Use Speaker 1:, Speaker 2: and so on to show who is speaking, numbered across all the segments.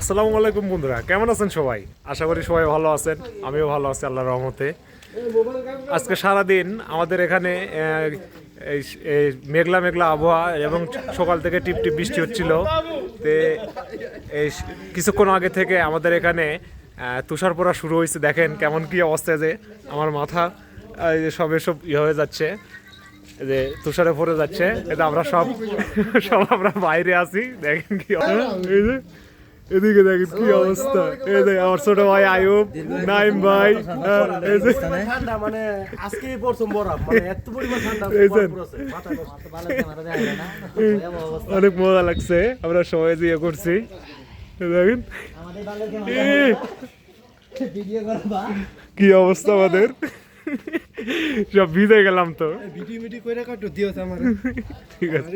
Speaker 1: আসসালামু আলাইকুম বন্ধুরা, কেমন আছেন সবাই? আশা করি সবাই ভালো আছেন, আমিও ভালো আছি, আল্লাহর রহমতে। আজকে সারাদিন আমাদের এখানে এই মেঘলা মেঘলা আবহাওয়া এবং সকাল থেকে টিপ টিপ বৃষ্টি হচ্ছিল। তে এই কিছুক্ষণ আগে থেকে আমাদের এখানে তুষার পড়া শুরু হয়েছে, দেখেন কেমন কি অবস্থা যে আমার মাথা সব এসব ইয়ে হয়ে যাচ্ছে যে তুষারে পড়ে যাচ্ছে এটা আমরা সব সব আমরা বাইরে আছি, দেখেন কি এদিকে দেখেন কি অবস্থা। এই যে আমার ছোট ভাই আয়ুব নাইম ভাই হ্যাঁ, এই যে
Speaker 2: ঠান্ডা মানে আজকে প্রথম বরফ মানে এত পরিমাণ ঠান্ডা
Speaker 1: এই যে। অনেক মজা লাগছে আমরা সবাই যে ইয়ে করছি। দেখেন। কি অবস্থা আমাদের? সব ভিজে গেলাম তো। ঠিক আছে।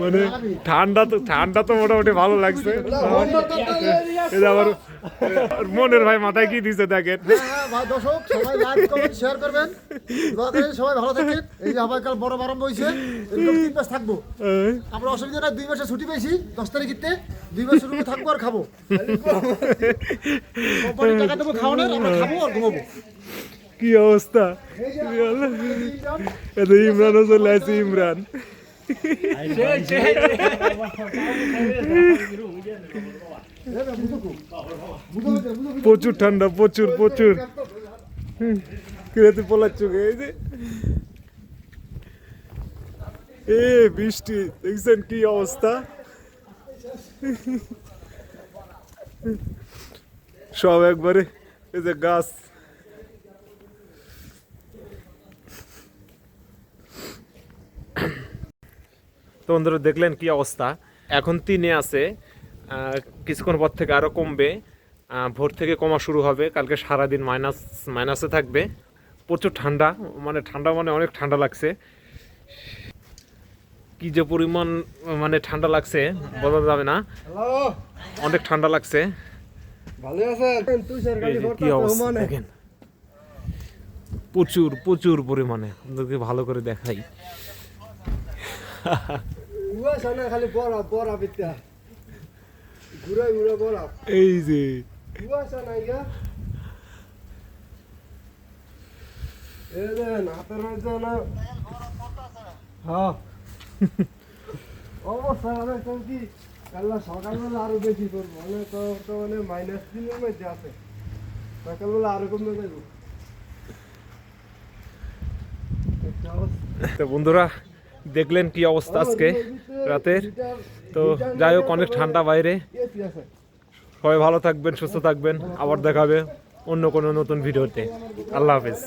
Speaker 1: মানে ঠান্ডা তো ঠান্ডা তো মোটামুটি ভালো লাগছে। আর মনের ভাই মাথায় কি দিছে দেখেন।
Speaker 3: হ্যাঁ, দর্শক সবাই লাইক কমেন্ট শেয়ার করবেন। সবাই ভালো থাকেন। এই যে আবার বড় আরম্ভ হয়েছে এরকম তিন মাস থাকব।
Speaker 1: এই,
Speaker 3: আমরা অসুবিধা নাই দুই মাসে ছুটি পেয়েছি দশ তারিখিতে। দুই মাসের রুমে থাকব আর খাব। টাকা দেবো খাওয়ানোর আমরা খাব আর ঘুমাবো।
Speaker 1: কি অবস্থা? এটা ইমরানও চলে আসছে ইমরান। প্রচুর ঠান্ডা, প্রচুর প্রচুর। কিরাতে পলাচ্ছ এই যে। এ, বৃষ্টি। দেখছেন কি অবস্থা? সব একবারে এই যে গাছ বন্ধুরা দেখলেন কি অবস্থা? এখন তিনে আছে কিছুক্ষণ পর থেকে আরও কমবে। ভোর থেকে কমা শুরু হবে কালকে সারাদিন মাইনাস মাইনাসে থাকবে। প্রচুর ঠান্ডা মানে ঠান্ডা মানে অনেক ঠান্ডা লাগছে। কি যে পরিমাণ মানে ঠান্ডা লাগছে বোঝা যাবে না। অনেক ঠান্ডা লাগছে। কি অবস্থা? দেখেন। প্রচুর প্রচুর পরিমাণে। আপনাদেরকে ভালো করে দেখাই।
Speaker 2: খালি ঘুরে ঘুরে
Speaker 1: এই যে।
Speaker 2: দেন হাতের মধ্যে না। হ্যাঁ। অবস্থা মানে তো কি? কাল্লা সকালবেলা আরও বেশি করব। মানে তো মানে মাইনাস তিনের মধ্যে আছে। সকালবেলা আরও কমে যাব
Speaker 1: বন্ধুরা দেখলেন কি অবস্থা আজকে রাতের। তো যাই হোক, অনেক ঠান্ডা বাইরে। সবাই ভালো থাকবেন, সুস্থ থাকবেন। আবার দেখাবে অন্য কোনো নতুন ভিডিওতে। আল্লাহ হাফেজ।